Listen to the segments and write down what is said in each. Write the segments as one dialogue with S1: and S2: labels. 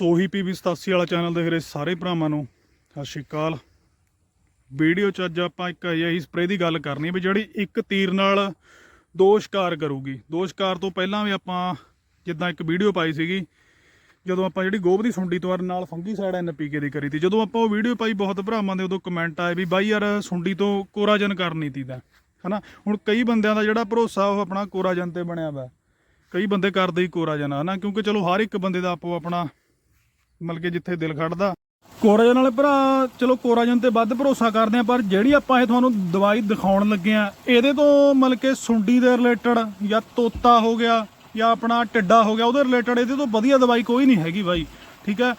S1: ਸੋਹੀ PV 87 ਵਾਲਾ channel ਦੇਖ ਰਹੇ ਸਾਰੇ ਭਰਾਵਾਂ ਨੂੰ। ਸਤਿ ਸ਼੍ਰੀ ਅਕਾਲ। ਵੀਡੀਓ ਚ ਅੱਜ ਆਪਾਂ ਇੱਕ ਅਜਿਹੀ ਸਪਰੇਅ ਦੀ ਗੱਲ ਕਰਨੀ ਹੈ ਵੀ ਜਿਹੜੀ ਇੱਕ ਤੀਰ ਨਾਲ ਦੋ ਸ਼ਿਕਾਰ ਕਰੂਗੀ। ਦੋ ਸ਼ਿਕਾਰ ਤੋਂ ਪਹਿਲਾਂ ਵੀ ਆਪਾਂ ਜਿੱਦਾਂ ਇੱਕ ਵੀਡੀਓ ਪਾਈ ਸੀਗੀ, ਜਦੋਂ ਆਪਾਂ ਜਿਹੜੀ ਗੋਬ ਦੀ ਸੁੰਡੀ ਤੋਂ ਨਾਲ ਫੰਗੀਸਾਈਡ ਐਨਪੀਕੇ ਦੀ ਕਰੀ ਤੀ। ਜਦੋਂ ਆਪਾਂ ਉਹ ਵੀਡੀਓ ਪਾਈ, ਬਹੁਤ ਭਰਾਵਾਂ ਦੇ ਉਦੋਂ ਕਮੈਂਟ ਆਏ ਵੀ ਬਾਈ ਯਾਰ ਸੁੰਡੀ ਤੋਂ ਕੋਰਾਜਨ ਕਰਨੀ ਤੀ ਤਾਂ, ਹਨਾ? ਹੁਣ ਕਈ ਬੰਦਿਆਂ ਦਾ ਜਿਹੜਾ ਭਰੋਸਾ ਉਹ ਆਪਣਾ ਕੋਰਾਜਨ ਤੇ ਬਣਿਆ ਵਾ। ਕਈ ਬੰਦੇ ਕਰਦੇ ਹੀ ਕੋਰਾਜਨ ਹਨਾ? ਕਿਉਂਕਿ ਚਲੋ ਹਰ ਇੱਕ ਬੰਦੇ ਦਾ ਆਪੋ ਆਪਣਾ ਮਤਲਬ ਕਿ ਜਿੱਥੇ ਦਿਲ ਖੜਦਾ। ਕੋਰਾਜਨ ਵਾਲੇ ਭਰਾ, ਚਲੋ ਕੋਰਾਜਨ ਤੇ ਵੱਧ ਭਰੋਸਾ ਕਰਦੇ ਆ, ਪਰ ਜਿਹੜੀ ਆਪਾਂ ਇਹ ਤੁਹਾਨੂੰ ਦਵਾਈ ਦਿਖਾਉਣ ਲੱਗੇ ਆ, ਇਹਦੇ ਤੋਂ ਮਤਲਬ ਕਿ ਸੁੰਡੀ ਦੇ ਰਿਲੇਟਡ ਜਾਂ ਤੋਤਾ ਹੋ ਗਿਆ ਜਾਂ ਆਪਣਾ ਟਿੱਡਾ ਹੋ ਗਿਆ, ਉਹਦੇ ਰਿਲੇਟਡ ਇਹਦੇ ਤੋਂ ਵਧੀਆ ਦਵਾਈ ਕੋਈ ਨਹੀਂ ਹੈਗੀ ਬਾਈ, ਠੀਕ ਹੈ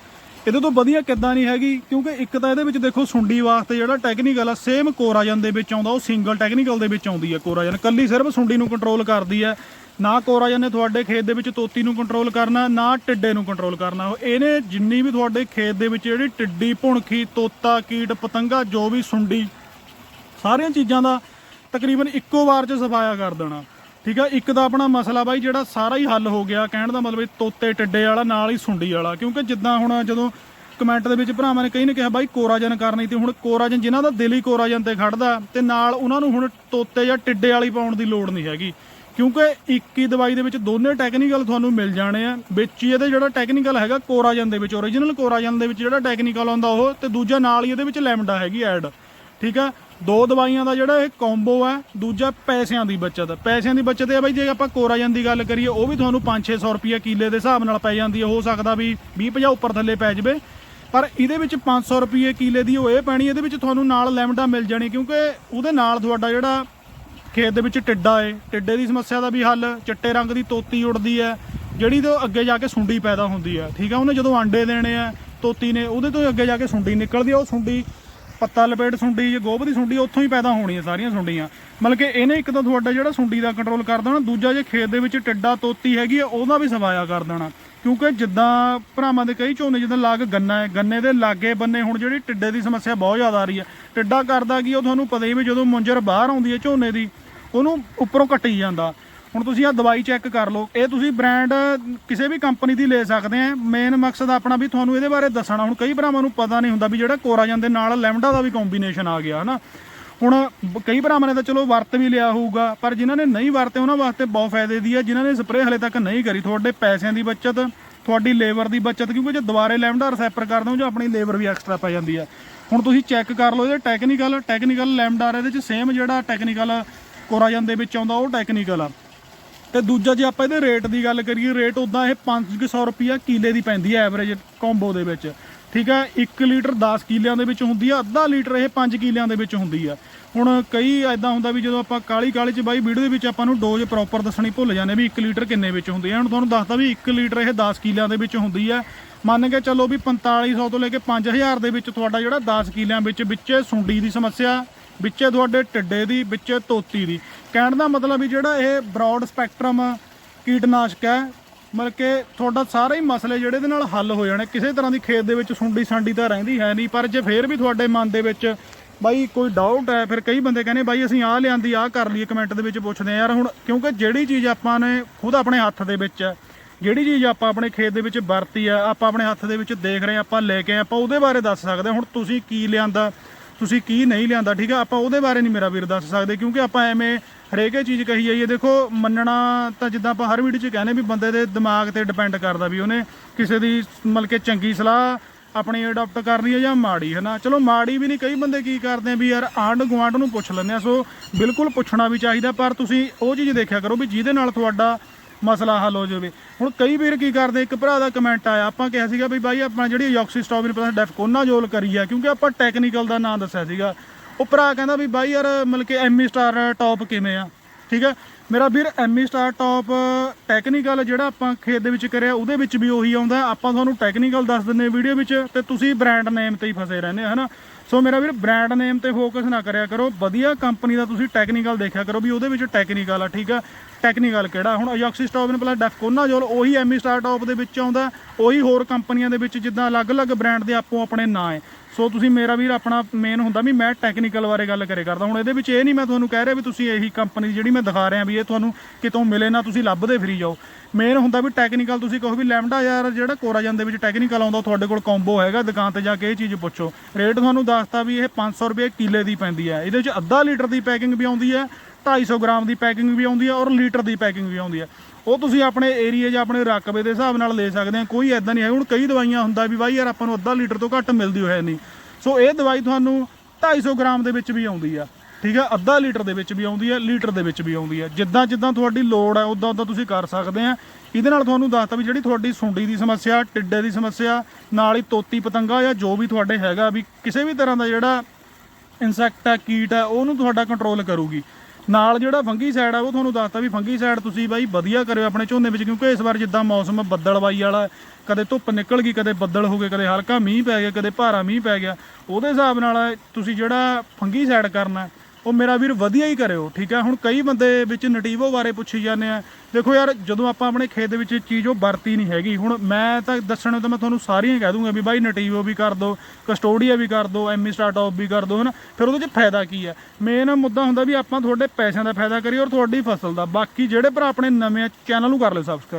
S1: ਇਹਦੇ ਤੋਂ ਵਧੀਆ ਕਿੱਦਾਂ ਨਹੀਂ ਹੈਗੀ, ਕਿਉਂਕਿ ਇੱਕ ਤਾਂ ਇਹਦੇ ਵਿੱਚ ਦੇਖੋ ਸੁੰਡੀ ਵਾਸਤੇ ਜਿਹੜਾ ਟੈਕਨੀਕਲ ਆ ਸੇਮ ਕੋਰਾਜਨ ਦੇ ਵਿੱਚ ਆਉਂਦਾ, ਉਹ ਸਿੰਗਲ ਟੈਕਨੀਕਲ ਦੇ ਵਿੱਚ ਆਉਂਦੀ ਹੈ ਕੋਰਾਜਨ ਕੱਲੀ ਸਿਰਫ ਸੁੰਡੀ ਨੂੰ ਕੰਟਰੋਲ ਕਰਦੀ ਹੈ ਨਾ ਕੋਰਾਜਨ ਨੇ ਤੁਹਾਡੇ ਖੇਤ ਦੇ ਵਿੱਚ ਤੋਤੀ ਨੂੰ ਕੰਟਰੋਲ ਕਰਨਾ, ਨਾ ਟਿੱਡੇ ਨੂੰ ਕੰਟਰੋਲ ਕਰਨਾ। ਉਹ ਇਹਨੇ ਜਿੰਨੀ ਵੀ ਤੁਹਾਡੇ ਖੇਤ ਦੇ ਵਿੱਚ ਜਿਹੜੀ ਟਿੱਡੀ, ਭੁਣਖੀ, ਤੋਤਾ, ਕੀਟ, ਪਤੰਗਾ, ਜੋ ਵੀ ਸੁੰਡੀ, ਸਾਰੀਆਂ ਚੀਜ਼ਾਂ ਦਾ ਤਕਰੀਬਨ ਇੱਕੋ ਵਾਰ ਚ ਸਫਾਇਆ ਕਰ ਦੇਣਾ। ਠੀਕ ਆ? ਇੱਕ ਤਾਂ ਆਪਣਾ ਮਸਲਾ ਬਾਈ ਜਿਹੜਾ ਸਾਰਾ ਹੀ ਹੱਲ ਹੋ ਗਿਆ, ਕਹਿਣ ਦਾ ਮਤਲਬ ਤੋਤੇ, ਟਿੱਡੇ ਵਾਲਾ, ਨਾਲ ਹੀ ਸੁੰਡੀ ਵਾਲਾ। ਕਿਉਂਕਿ ਜਿੱਦਾਂ ਹੁਣ ਜਦੋਂ ਕਮੈਂਟ ਦੇ ਵਿੱਚ ਭਰਾਵਾਂ ਨੇ ਕਈ ਨੇ ਕਿਹਾ, ਬਾਈ ਕੋਰਾਜਨ ਕਰਨੀ ਤੇ ਹੁਣ ਕੋਰਾਜਨ ਜਿਨ੍ਹਾਂ ਦਾ ਦਿਲ ਹੀ ਕੋਰਾਜਨ ਤੇ ਖੜਦਾ ਤੇ ਨਾਲ ਉਹਨਾਂ ਨੂੰ ਹੁਣ ਤੋਤੇ ਜਾਂ ਟਿੱਡੇ ਵਾਲੀ ਪਾਉਣ ਦੀ ਲੋੜ ਨਹੀਂ ਹੈਗੀ। ਕਿਉਂਕਿ ਇੱਕ ਹੀ ਦਵਾਈ ਦੇ ਵਿੱਚ ਦੋਨੇ ਟੈਕਨੀਕਲ ਤੁਹਾਨੂੰ ਮਿਲ ਜਾਣੇ ਆ। ਵਿੱਚ ਹੀ ਇਹਦੇ ਜਿਹੜਾ ਟੈਕਨੀਕਲ ਹੈਗਾ, ਕੋਰਾਜਨ ਦੇ ਵਿੱਚ ਓਰੀਜਨਲ ਕੋਰਾਜਨ ਦੇ ਵਿੱਚ ਜਿਹੜਾ ਟੈਕਨੀਕਲ ਆਉਂਦਾ ਉਹ, ਤੇ ਦੂਜਾ ਨਾਲ ਹੀ ਇਹਦੇ ਵਿੱਚ ਲੈਮਡਾ ਹੈਗੀ ਐਡ ਠੀਕ ਆ? ਦੋ ਦਵਾਈਆਂ ਦਾ ਜਿਹੜਾ ਇਹ ਕੰਬੋ ਹੈ ਦੂਜਾ ਪੈਸਿਆਂ ਦੀ ਬਚਤ। ਪੈਸਿਆਂ ਦੀ ਬਚਤ ਹੈ ਬਾਈ, ਜੇ ਆਪਾਂ ਕੋਰਾਜਨ ਦੀ ਗੱਲ ਕਰੀਏ, ਉਹ ਵੀ ਤੁਹਾਨੂੰ 5-600 ਰੁਪਏ ਕਿੱਲੇ ਦੇ ਹਿਸਾਬ ਨਾਲ ਪੈ ਜਾਂਦੀ ਹੈ ਹੋ ਸਕਦਾ ਵੀ 20-50 ਉੱਪਰ ਥੱਲੇ ਪੈ ਜਾਵੇ। ਪਰ ਇਹਦੇ ਵਿੱਚ 500 ਰੁਪਏ ਕਿੱਲੇ ਦੀ ਉਹ ਇਹ ਪੈਣੀ, ਇਹਦੇ ਵਿੱਚ ਤੁਹਾਨੂੰ ਨਾਲ ਲੈਮਡਾ ਮਿਲ ਜਾਣੀ, ਕਿਉਂਕਿ ਉਹਦੇ ਨਾਲ ਤੁਹਾਡਾ ਜਿਹੜਾ ਖੇਤ ਦੇ ਵਿੱਚ ਟਿੱਡਾ ਏ। ਟਿੱਡੇ ਦੀ ਸਮੱਸਿਆ ਦਾ ਵੀ ਹੱਲ, ਚਿੱਟੇ ਰੰਗ ਦੀ ਤੋਤੀ ਉੱਡਦੀ ਹੈ ਜਿਹੜੀ ਤੋਂ ਅੱਗੇ ਜਾ ਕੇ ਸੁੰਡੀ ਪੈਦਾ ਹੁੰਦੀ ਹੈ ਠੀਕ ਹੈ ਉਹਨੇ ਜਦੋਂ ਆਂਡੇ ਦੇਣੇ ਆ, ਤੋਤੀ ਨੇ, ਉਹਦੇ ਤੋਂ ਅੱਗੇ ਜਾ ਕੇ ਸੁੰਡੀ ਨਿਕਲਦੀ ਆ। ਉਹ ਸੁੰਡੀ ਪੱਤਾ ਲਪੇਟ ਸੁੰਡੀ ਜੇ ਗੋਭ ਦੀ ਸੁੰਡੀ, ਉੱਥੋਂ ਹੀ ਪੈਦਾ ਹੋਣੀ ਹੈ ਸਾਰੀਆਂ ਸੁੰਡੀਆਂ। ਮਤਲਬ ਕਿ ਇਹਨੇ ਇੱਕ ਤਾਂ ਤੁਹਾਡਾ ਜਿਹੜਾ ਸੁੰਡੀ ਦਾ ਕੰਟਰੋਲ ਕਰ ਦੇਣਾ, ਦੂਜਾ ਜੇ ਖੇਤ ਦੇ ਵਿੱਚ ਟਿੱਡਾ ਤੋਤੀ ਹੈਗੀ ਆ, ਉਹਦਾ ਵੀ ਸਫਾਇਆ ਕਰ ਦੇਣਾ। ਕਿਉਂਕਿ ਜਿੱਦਾਂ ਭਰਾਵਾਂ ਦੇ ਕਈ ਝੋਨੇ, ਜਿੱਦਾਂ ਲਾਗ ਗੰਨਾ ਹੈ, ਗੰਨੇ ਦੇ ਲਾਗੇ ਬੰਨੇ ਹੁਣ ਜਿਹੜੀ ਟਿੱਡੇ ਦੀ ਸਮੱਸਿਆ ਬਹੁਤ ਜ਼ਿਆਦਾ ਆ ਰਹੀ ਹੈ ਟਿੱਡਾ ਕਰਦਾ ਕੀ ਉਹ ਤੁਹਾਨੂੰ ਪਤਾ ਹੀ ਵੀ ਜਦੋਂ ਮੁੰਜਰ ਬਾਹਰ ਆਉਂਦੀ ਹੈ ਝੋਨੇ ਦੀ, ਉਹਨੂੰ ਉੱਪਰੋਂ ਕੱਟੀ ਜਾਂਦਾ। ਹੁਣ ਤੁਸੀਂ ਆ ਦਵਾਈ ਚੈੱਕ ਕਰ ਲਓ। ਇਹ ਤੁਸੀਂ ਬ੍ਰਾਂਡ ਕਿਸੇ ਵੀ ਕੰਪਨੀ ਦੀ ਲੈ ਸਕਦੇ ਆ। ਮੇਨ ਮਕਸਦ ਆਪਣਾ ਵੀ ਤੁਹਾਨੂੰ ਇਹਦੇ ਬਾਰੇ ਦੱਸਣਾ। ਹੁਣ ਕਈ ਭਰਾਵਾਂ ਨੂੰ ਪਤਾ ਨਹੀਂ ਹੁੰਦਾ ਵੀ ਜਿਹੜਾ ਕੋਰਾਜਨ ਦੇ ਨਾਲ ਲੈਮਡਾ ਦਾ ਵੀ ਕੰਬੀਨੇਸ਼ਨ ਆ ਗਿਆ, ਹਨਾ? ਹੁਣ ਕਈ ਭਰਾਵਾਂ ਨੇ ਤਾਂ ਚਲੋ ਵਰਤ ਵੀ ਲਿਆ ਹੋਊਗਾ, ਪਰ ਜਿਨ੍ਹਾਂ ਨੇ ਨਹੀਂ ਵਰਤੇ ਉਹਨਾਂ ਵਾਸਤੇ ਬਹੁਤ ਫਾਇਦੇ ਦੀ ਹੈ ਜਿਨ੍ਹਾਂ ਨੇ ਸਪਰੇਅ ਹਲੇ ਤੱਕ ਨਹੀਂ ਕਰੀ, ਤੁਹਾਡੇ ਪੈਸਿਆਂ ਦੀ ਬਚਤ, ਤੁਹਾਡੀ ਲੇਬਰ ਦੀ ਬਚਤ, ਕਿਉਂਕਿ ਜੇ ਦੁਬਾਰੇ ਲੈਮਡਾ ਰਿਸੈਪਰ ਕਰਦੇ ਹੋ ਜਾਂ ਆਪਣੀ ਲੇਬਰ ਵੀ ਐਕਸਟਰਾ ਪੈ ਜਾਂਦੀ ਹੈ ਹੁਣ ਤੁਸੀਂ ਚੈੱਕ ਕਰ ਲਓ, ਇਹਦੇ ਟੈਕਨੀਕਲ ਟੈਕਨੀਕਲ ਲੈਮਡਾ ਇਹਦੇ 'ਚ ਸੇਮ ਜਿਹੜਾ ਟੈਕਨੀਕਲ ਕੋਰਾਜਨ ਦੇ ਵਿੱਚ ਆਉਂਦਾ, ਉਹ ਟੈਕਨੀਕਲ ਆ। ਤੇ ਦੂਜਾ ਜੇ ਆਪਾਂ ਇਹਦੇ ਰੇਟ ਦੀ ਗੱਲ ਕਰੀਏ ਰੇਟ ਉਦਾਂ ਇਹ 500 ਰੁਪਿਆ ਕਿਲੇ ਦੀ ਪੈਂਦੀ ਹੈ ਐਵਰੇਜ ਕੰਬੋ ਦੇ ਵਿੱਚ। ਠੀਕ ਹੈ 1 ਲੀਟਰ 10 ਕਿਲਿਆਂ ਦੇ ਵਿੱਚ ਹੁੰਦੀ ਆ, ਅੱਧਾ ਲੀਟਰ ਇਹ 5 ਕਿਲਿਆਂ ਦੇ ਵਿੱਚ ਹੁੰਦੀ ਆ। ਹੁਣ ਕਈ ਐਦਾਂ ਹੁੰਦਾ ਵੀ ਜਦੋਂ ਆਪਾਂ ਕਾਲੀ ਕਾਲੀ ਚ ਬਾਈ ਵੀਡੀਓ ਦੇ ਵਿੱਚ ਆਪਾਂ ਨੂੰ ਡੋਜ਼ ਪ੍ਰੋਪਰ ਦੱਸਣੀ ਭੁੱਲ ਜਾਂਦੇ ਵੀ 1 ਲੀਟਰ ਕਿੰਨੇ ਵਿੱਚ ਹੁੰਦੀ ਆ। ਹੁਣ ਤੁਹਾਨੂੰ ਦੱਸਦਾ ਵੀ 1 ਲੀਟਰ ਇਹ 10 ਕਿਲਿਆਂ ਦੇ ਵਿੱਚ ਹੁੰਦੀ ਆ। ਮੰਨ ਕੇ ਚੱਲੋ ਵੀ 4500 ਤੋਂ ਲੈ ਕੇ 5000 ਦੇ ਵਿੱਚ ਤੁਹਾਡਾ ਜਿਹੜਾ 10 ਕਿਲਿਆਂ ਵਿੱਚ ਵਿੱਚ ਸੁੰਡੀ ਦੀ ਸਮੱਸਿਆ ਵਿੱਚੇ ਤੁਹਾਡੇ ਟਿੱਡੇ ਦੀ ਵਿੱਚੇ ਤੋਤੀ ਦੀ ਕਹਿਣ ਦਾ ਮਤਲਬ ਵੀ ਜਿਹੜਾ ਇਹ ਬ੍ਰੌਡ ਸਪੈਕਟਰਮ ਕੀਟਨਾਸ਼ਕ ਹੈ ਮਤਲਬ ਕਿ ਤੁਹਾਡਾ ਸਾਰੇ ਹੀ ਮਸਲੇ ਜਿਹੜੇ ਇਹਦੇ ਨਾਲ ਹੱਲ ਹੋ ਜਾਣੇ ਕਿਸੇ ਤਰ੍ਹਾਂ ਦੀ ਖੇਤ ਦੇ ਵਿੱਚ ਸੁੰਡੀ ਸਾਂਡੀ ਤਾਂ ਰਹਿੰਦੀ ਹੈ ਨਹੀਂ ਪਰ ਜੇ ਫੇਰ ਵੀ ਤੁਹਾਡੇ ਮਨ ਦੇ ਵਿੱਚ ਬਾਈ ਕੋਈ ਡਾਊਟ ਹੈ ਫਿਰ ਕਈ ਬੰਦੇ ਕਹਿੰਦੇ ਬਾਈ ਅਸੀਂ ਆਹ ਲਿਆਂਦੀ ਆਹ ਕਰ ਲਈਏ ਕਮੈਂਟ ਦੇ ਵਿੱਚ ਪੁੱਛਦੇ ਆ ਯਾਰ ਹੁਣ ਕਿਉਂਕਿ ਜਿਹੜੀ ਚੀਜ਼ ਆਪਾਂ ਨੇ ਖੁਦ ਆਪਣੇ ਹੱਥ ਦੇ ਵਿੱਚ ਹੈ ਜਿਹੜੀ ਚੀਜ਼ ਆਪਾਂ ਆਪਣੇ ਖੇਤ ਦੇ ਵਿੱਚ ਵਰਤੀ ਆ ਆਪਾਂ ਆਪਣੇ ਹੱਥ ਦੇ ਵਿੱਚ ਦੇਖ ਰਹੇ ਹਾਂ, ਆਪਾਂ ਲੈ ਕੇ ਆਪਾਂ ਉਹਦੇ ਬਾਰੇ ਦੱਸ ਸਕਦੇ ਹਾਂ। ਹੁਣ ਤੁਸੀਂ ਕੀ ਲਿਆਂਦਾ ਤੁਸੀਂ ਕੀ ਨਹੀਂ ਲਿਆਂਦਾ, ਠੀਕ ਆ? ਆਪਾਂ ਉਹਦੇ ਬਾਰੇ ਨਹੀਂ ਮੇਰਾ ਵੀਰ ਦੱਸ ਸਕਦੇ, ਕਿਉਂਕਿ ਆਪਾਂ ਐਵੇਂ ਹਰੇਕ ਇਹ ਚੀਜ਼ ਕਹੀ ਜਾਈਏ। ਦੇਖੋ, ਮੰਨਣਾ ਤਾਂ ਜਿੱਦਾਂ ਆਪਾਂ ਹਰ ਵੀਡੀਓ 'ਚ ਕਹਿੰਦੇ ਵੀ ਬੰਦੇ ਦੇ ਦਿਮਾਗ ਤੇ ਡਿਪੈਂਡ ਕਰਦਾ ਵੀ ਉਹਨੇ ਕਿਸੇ ਦੀ ਮਤਲਬ ਕਿ ਚੰਗੀ ਸਲਾਹ ਆਪਣੀ ਅਡਾਪਟ ਕਰਨੀ ਹੈ ਜਾਂ ਮਾੜੀ, ਹੈ ਨਾ? ਚਲੋ, ਮਾੜੀ ਵੀ ਨਹੀਂ, ਕਈ ਬੰਦੇ ਕੀ ਕਰਦੇ ਆ ਵੀ ਯਾਰ ਆਂਢ ਗੁਆਂਢ ਨੂੰ ਪੁੱਛ ਲੈਂਦੇ ਆ। ਸੋ ਬਿਲਕੁਲ ਪੁੱਛਣਾ ਵੀ ਚਾਹੀਦਾ, ਪਰ ਤੁਸੀਂ ਉਹ ਚੀਜ਼ ਦੇਖਿਆ ਕਰੋ ਵੀ ਜਿਹਦੇ ਨਾਲ ਤੁਹਾਡਾ ਮਸਲਾ ਹੱਲ ਹੋ ਜਾਵੇ। ਹੁਣ ਕਈ ਵੀਰ ਕੀ ਕਰਦੇ, ਇੱਕ ਭਰਾ ਦਾ ਕਮੈਂਟ ਆਇਆ, ਆਪਾਂ ਕਿਹਾ ਸੀਗਾ ਵੀ ਬਾਈ ਆਪਾਂ ਜਿਹੜੀ ਆਕਸੀਸਟੋਬਿਨ ਪਲੱਸ ਡੈਫਕੋਨਾਜੋਲ ਕਰੀ ਆ, ਕਿਉਂਕਿ ਆਪਾਂ ਟੈਕਨੀਕਲ ਦਾ ਨਾਮ ਦੱਸਿਆ ਸੀਗਾ। ਉਹ ਭਰਾ ਕਹਿੰਦਾ ਵੀ ਬਾਈ ਯਾਰ ਮਤਲਬ ਕਿ ਐਮੀ ਸਟਾਰ ਟੌਪ ਕਿਵੇਂ ਆ, ਠੀਕ ਹੈ ਮੇਰਾ ਵੀਰ ਐਮੀ ਸਟਾਰ ਟੌਪ ਟੈਕਨੀਕਲ ਜਿਹੜਾ ਆਪਾਂ ਖੇਤ ਦੇ ਵਿੱਚ ਕਰਿਆ, ਉਹਦੇ ਵਿੱਚ ਵੀ ਉਹੀ ਆਉਂਦਾ ਆਪਾਂ ਤੁਹਾਨੂੰ ਟੈਕਨੀਕਲ ਦੱਸ ਦਿੰਨੇ ਵੀਡੀਓ ਵਿੱਚ ਤੇ ਤੁਸੀਂ ਬ੍ਰਾਂਡ ਨੇਮ ਤੇ ਹੀ ਫਸੇ ਰਹਿੰਦੇ ਹੋ, ਹਨਾ? ਸੋ ਮੇਰਾ ਵੀਰ ਬ੍ਰਾਂਡ ਨੇਮ ਤੇ ਫੋਕਸ ਨਾ ਕਰਿਆ ਕਰੋ। ਵਧੀਆ ਕੰਪਨੀ ਦਾ ਤੁਸੀਂ ਟੈਕਨੀਕਲ ਦੇਖਿਆ ਕਰੋ ਵੀ ਉਹਦੇ ਵਿੱਚ ਟੈਕਨੀਕਲ ਆ, ਠੀਕ ਆ? ਟੈਕਨੀਕਲ ਕਿਹੜਾ? ਹੁਣ ਅਯੋਕਸਿਸਟੋਬਨ ਡੈਫਕੋਨਾ ਡੈਫਕੋਨਾਜੋਲ ਉਹੀ ਐਮੀ ਸਟਾਰਟਾਪ ਦੇ ਵਿੱਚ ਆਉਂਦਾ ਉਹੀ ਹੋਰ ਕੰਪਨੀਆਂ ਦੇ ਵਿੱਚ ਜਿੱਦਾਂ ਅਲੱਗ-ਅਲੱਗ ਬ੍ਰਾਂਡ ਦੇ ਆਪੋ ਆਪਣੇ ਨਾਂ ਹੈ। ਸੋ ਤੁਸੀਂ ਮੇਰਾ ਵੀਰ ਆਪਣਾ ਮੇਨ ਹੁੰਦਾ ਵੀ ਮੈਂ ਟੈਕਨੀਕਲ ਬਾਰੇ ਗੱਲ ਕਰੇ ਕਰਦਾ। ਹੁਣ ਇਹਦੇ ਵਿੱਚ ਇਹ ਨਹੀਂ ਮੈਂ ਤੁਹਾਨੂੰ ਕਹਿ ਰਿਹਾ ਵੀ ਤੁਸੀਂ ਇਹੀ ਕੰਪਨੀ ਜਿਹੜੀ ਮੈਂ ਦਿਖਾ ਰਿਹਾ ਵੀ ਇਹ ਤੁਹਾਨੂੰ ਕਿਤੋਂ ਮਿਲੇ ਨਾ, ਤੁਸੀਂ ਲੱਭਦੇ ਫਿਰੀ ਜਾਓ। ਮੇਨ ਹੁੰਦਾ ਵੀ ਟੈਕਨੀਕਲ ਤੁਸੀਂ ਕਹੋ ਵੀ ਲੈਮਡਾ ਯਾਰ ਜਿਹੜਾ ਕੋਰਾਜਨ ਦੇ ਵਿੱਚ ਟੈਕਨੀਕਲ ਆਉਂਦਾ, ਉਹ ਤੁਹਾਡੇ ਕੋਲ ਕੰਬੋ ਹੈਗਾ, ਦੁਕਾਨ ਤੇ ਜਾ ਕੇ ਇਹ ਚੀਜ਼ ਪੁੱਛੋ। ਰੇਟ ਤੁਹਾਨੂੰ ਦੱਸਤਾ ਵੀ ਇਹ 500 ਰੁਪਏ ਕਿੱਲੇ ਦੀ ਪੈਂਦੀ ਹੈ। ਇਹਦੇ ਵਿੱਚ ਅੱਧਾ ਲੀਟਰ ਦੀ ਪੈਕਿੰਗ ਵੀ ਆਉਂਦੀ ਹੈ 250 ਗ੍ਰਾਮ ਦੀ ਪੈਕਿੰਗ ਵੀ ਆਉਂਦੀ ਹੈ ਔਰ ਲੀਟਰ ਦੀ ਪੈਕਿੰਗ ਵੀ ਆਉਂਦੀ ਹੈ। ਉਹ ਤੁਸੀਂ ਆਪਣੇ ਏਰੀਆ ਜਾਂ ਆਪਣੇ ਰਕਬੇ ਦੇ ਹਿਸਾਬ ਨਾਲ ਲੈ ਸਕਦੇ ਆ, ਕੋਈ ਐਦਾਂ ਨਹੀਂ ਹੈ। ਹੁਣ ਕਈ ਦਵਾਈਆਂ ਹੁੰਦਾ ਵੀ ਬਾਈ ਯਾਰ ਆਪਾਂ ਨੂੰ ਅੱਧਾ ਲੀਟਰ ਤੋਂ ਘੱਟ ਮਿਲਦੀ ਹੋਇਆ ਨਹੀਂ। ਸੋ ਇਹ ਦਵਾਈ ਤੁਹਾਨੂੰ 250 ਗ੍ਰਾਮ ਦੇ ਵਿੱਚ ਵੀ ਆਉਂਦੀ ਆ, ਠੀਕ ਹੈ ਅੱਧਾ ਲੀਟਰ ਦੇ ਵਿੱਚ ਵੀ ਆਉਂਦੀ ਹੈ ਲੀਟਰ ਦੇ ਵਿੱਚ ਵੀ ਆਉਂਦੀ ਹੈ ਜਿੱਦਾਂ ਜਿੱਦਾਂ ਤੁਹਾਡੀ ਲੋੜ ਹੈ ਉਦਾਂ ਉਦਾਂ ਤੁਸੀਂ ਕਰ ਸਕਦੇ ਆ। ਇਹਦੇ ਨਾਲ ਤੁਹਾਨੂੰ ਦੱਸਤਾ ਵੀ ਜਿਹੜੀ ਤੁਹਾਡੀ ਸੁੰਡੀ ਦੀ ਸਮੱਸਿਆ ਟਿੱਡੇ ਦੀ ਸਮੱਸਿਆ, ਨਾਲ ਹੀ ਤੋਤੀ ਪਤੰਗਾ ਜਾਂ ਜੋ ਵੀ ਤੁਹਾਡੇ ਹੈਗਾ ਵੀ ਕਿਸੇ ਵੀ ਤਰ੍ਹਾਂ ਦਾ ਜਿਹੜਾ ਇਨਸੈਕਟ ਹੈ ਕੀਟ ਹੈ ਉਹਨੂੰ ਤੁਹਾਡਾ ਕੰਟਰੋਲ ਕਰੂਗੀ। ਨਾਲ ਜਿਹੜਾ ਫੰਗੀ ਸਾਈਡ ਆ, ਉਹ ਤੁਹਾਨੂੰ ਦੱਸਤਾ ਵੀ ਫੰਗੀ ਸਾਈਡ ਤੁਸੀਂ ਬਾਈ ਵਧੀਆ ਕਰਿਓ ਆਪਣੇ ਝੋਨੇ ਵਿੱਚ, ਕਿਉਂਕਿ ਇਸ ਵਾਰ ਜਿੱਦਾਂ ਮੌਸਮ ਬੱਦਲਵਾਈ ਵਾਲਾ ਕਦੇ ਧੁੱਪ ਨਿਕਲ ਗਈ, ਕਦੇ ਬੱਦਲ ਹੋ ਗਏ, ਕਦੇ ਹਲਕਾ ਮੀਂਹ ਪੈ ਗਿਆ, ਕਦੇ ਭਾਰਾ ਮੀਂਹ ਪੈ ਗਿਆ, ਉਹਦੇ ਹਿਸਾਬ ਨਾਲ ਤੁਸੀਂ ਜਿਹੜਾ ਫੰਗੀ ਸਾਈਡ ਕਰਨਾ ਉਹ ਮੇਰਾ ਵੀਰ ਵਧੀਆ ਹੀ ਕਰਿਓ, ਠੀਕ ਹੈ? ਹੁਣ ਕਈ ਬੰਦੇ ਵਿੱਚ ਨਟੀਵੋ ਬਾਰੇ ਪੁੱਛੀ ਜਾਂਦੇ ਆ। ਦੇਖੋ ਯਾਰ, ਜਦੋਂ ਆਪਾਂ ਆਪਣੇ ਖੇਤ ਦੇ ਵਿੱਚ ਚੀਜ਼ ਉਹ ਵਰਤੀ ਨਹੀਂ ਹੈਗੀ, ਹੁਣ ਮੈਂ ਤਾਂ ਦੱਸਣ ਨੂੰ ਤਾਂ ਮੈਂ ਤੁਹਾਨੂੰ ਸਾਰੀਆਂ ਕਹਿ ਦੂੰਗਾ ਵੀ ਬਾਈ ਨਟੀਵੋ ਵੀ ਕਰ ਦਿਓ ਕਸਟੋਡੀਆ ਵੀ ਕਰ ਦਿਓ ਐਮੀ ਸਟਾਰਟਅਪ ਵੀ ਕਰ ਦਿਓ ਹਨਾ? ਫਿਰ ਉਹਦੇ 'ਚ ਫਾਇਦਾ ਕੀ ਹੈ? ਮੇਨ ਮੁੱਦਾ ਹੁੰਦਾ ਵੀ ਆਪਾਂ ਤੁਹਾਡੇ ਪੈਸਿਆਂ ਦਾ ਫਾਇਦਾ ਕਰੀਏ ਔਰ ਤੁਹਾਡੀ ਫਸਲ ਦਾ। ਬਾਕੀ ਜਿਹੜੇ ਭਰਾ ਆਪਣੇ ਨਵੇਂ ਚੈਨਲ ਨੂੰ ਕਰ ਲਿਓ ਸਬਸਕ੍ਰਾਈਬ